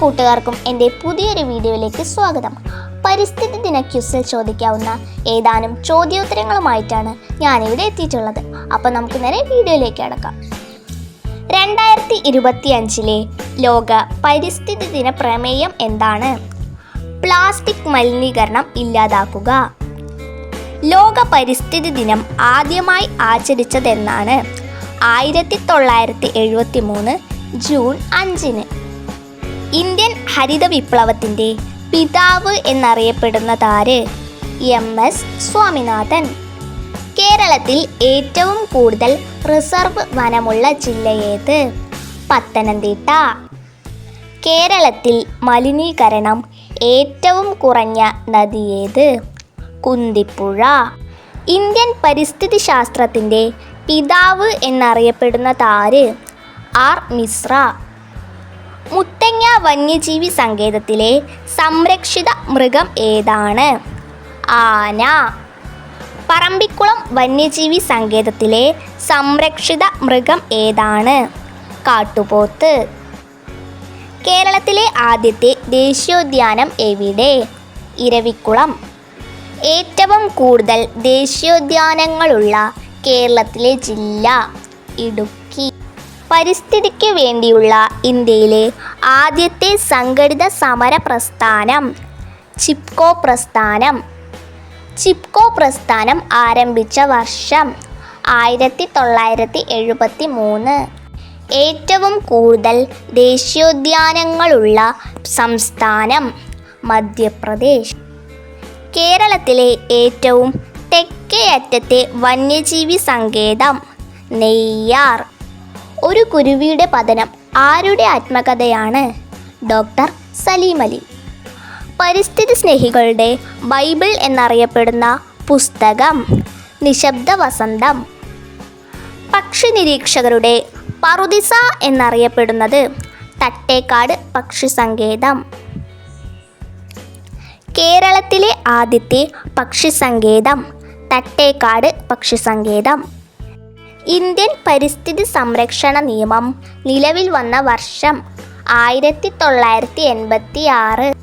കൂട്ടുകാർക്കും എന്റെ പുതിയൊരു വീഡിയോയിലേക്ക് സ്വാഗതം. പരിസ്ഥിതി ദിന ക്യുസിൽ ചോദിക്കാവുന്ന ഏതാനും ചോദ്യോത്തരങ്ങളുമായിട്ടാണ് ഞാനിവിടെ എത്തിയിട്ടുള്ളത്. അപ്പോൾ നമുക്ക് നേരെ വീഡിയോയിലേക്ക് അടക്കാം രണ്ടായിരത്തി ഇരുപത്തി അഞ്ചിലെ ലോക പരിസ്ഥിതി ദിന പ്രമേയം എന്താണ്? പ്ലാസ്റ്റിക് മലിനീകരണം ഇല്ലാതാക്കുക. ലോക പരിസ്ഥിതി ദിനം ആദ്യമായി ആചരിച്ചതെന്നാണ്. ആയിരത്തി തൊള്ളായിരത്തി എഴുപത്തി മൂന്ന് ജൂൺ അഞ്ചിന്. ഇന്ത്യൻ ഹരിത വിപ്ലവത്തിന്റെ പിതാവ് എന്നറിയപ്പെടുന്നതാര് എം എസ് സ്വാമിനാഥൻ. കേരളത്തിൽ ഏറ്റവും കൂടുതൽ റിസർവ് വനമുള്ള ജില്ലയേത് പത്തനംതിട്ട. കേരളത്തിൽ മലിനീകരണം ഏറ്റവും കുറഞ്ഞ നദിയേത് കുന്തിപ്പുഴ. ഇന്ത്യൻ പരിസ്ഥിതി ശാസ്ത്രത്തിന്റെ പിതാവ് എന്നറിയപ്പെടുന്ന താര് ആർ മിശ്ര. മുത്തങ്ങ വന്യജീവി സങ്കേതത്തിലെ സംരക്ഷിത മൃഗം ഏതാണ്? ആന. പറമ്പിക്കുളം വന്യജീവി സങ്കേതത്തിലെ സംരക്ഷിത മൃഗം ഏതാണ്? കാട്ടുപോത്ത്. കേരളത്തിലെ ആദ്യത്തെ ദേശീയോദ്യാനം എവിടെ? ഇരവിക്കുളം. ഏറ്റവും കൂടുതൽ ദേശീയോദ്യാനങ്ങളുള്ള കേരളത്തിലെ ജില്ല ഇടുക്കി. പരിസ്ഥിതിക്ക് വേണ്ടിയുള്ള ഇന്ത്യയിലെ ആദ്യത്തെ സംഘടിത സമര പ്രസ്ഥാനം ചിപ്കോ പ്രസ്ഥാനം. ചിപ്കോ പ്രസ്ഥാനം ആരംഭിച്ച വർഷം ആയിരത്തി തൊള്ളായിരത്തി എഴുപത്തി മൂന്ന് ഏറ്റവും കൂടുതൽ ദേശീയോദ്യാനങ്ങളുള്ള സംസ്ഥാനം മധ്യപ്രദേശ്. കേരളത്തിലെ ഏറ്റവും തെക്കേ അറ്റത്തെ വന്യജീവി സങ്കേതം നെയ്യാർ. ഒരു കുരുവിയുടെ പതനം ആരുടെ ആത്മകഥയാണ്? ഡോക്ടർ സലീം അലി. പരിസ്ഥിതി സ്നേഹികളുടെ ബൈബിൾ എന്നറിയപ്പെടുന്ന പുസ്തകം നിശബ്ദ വസന്തം. പക്ഷി നിരീക്ഷകരുടെ പറുദിസ എന്നറിയപ്പെടുന്നത് തട്ടേക്കാട് പക്ഷി സങ്കേതം. കേരളത്തിലെ ആദ്യത്തെ പക്ഷി സങ്കേതം തട്ടേക്കാട് പക്ഷി സങ്കേതം. ഇന്ത്യൻ പരിസ്ഥിതി സംരക്ഷണ നിയമം നിലവിൽ വന്ന വർഷം ആയിരത്തി തൊള്ളായിരത്തി എൺപത്തി ആറ്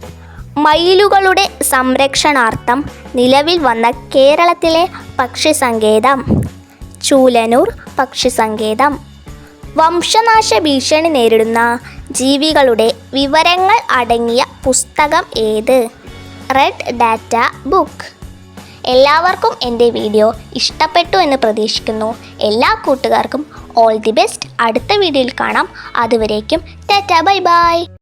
മയിലുകളുടെ സംരക്ഷണാർത്ഥം നിലവിൽ വന്ന കേരളത്തിലെ പക്ഷി സങ്കേതം ചൂലനൂർ പക്ഷി സങ്കേതം വംശനാശ ഭീഷണി നേരിടുന്ന ജീവികളുടെ വിവരങ്ങൾ അടങ്ങിയ പുസ്തകം ഏത്? Red data book. എല്ലാവർക്കും എന്റെ വീഡിയോ ഇഷ്ടപ്പെട്ടു എന്ന് പ്രതീക്ഷിക്കുന്നു. എല്ലാ കൂട്ടുകാർക്കും ഓൾ ദി ബെസ്റ്റ് അടുത്ത വീഡിയോയിൽ കാണാം. അതുവരേക്കും ടാറ്റ ബൈ ബൈ.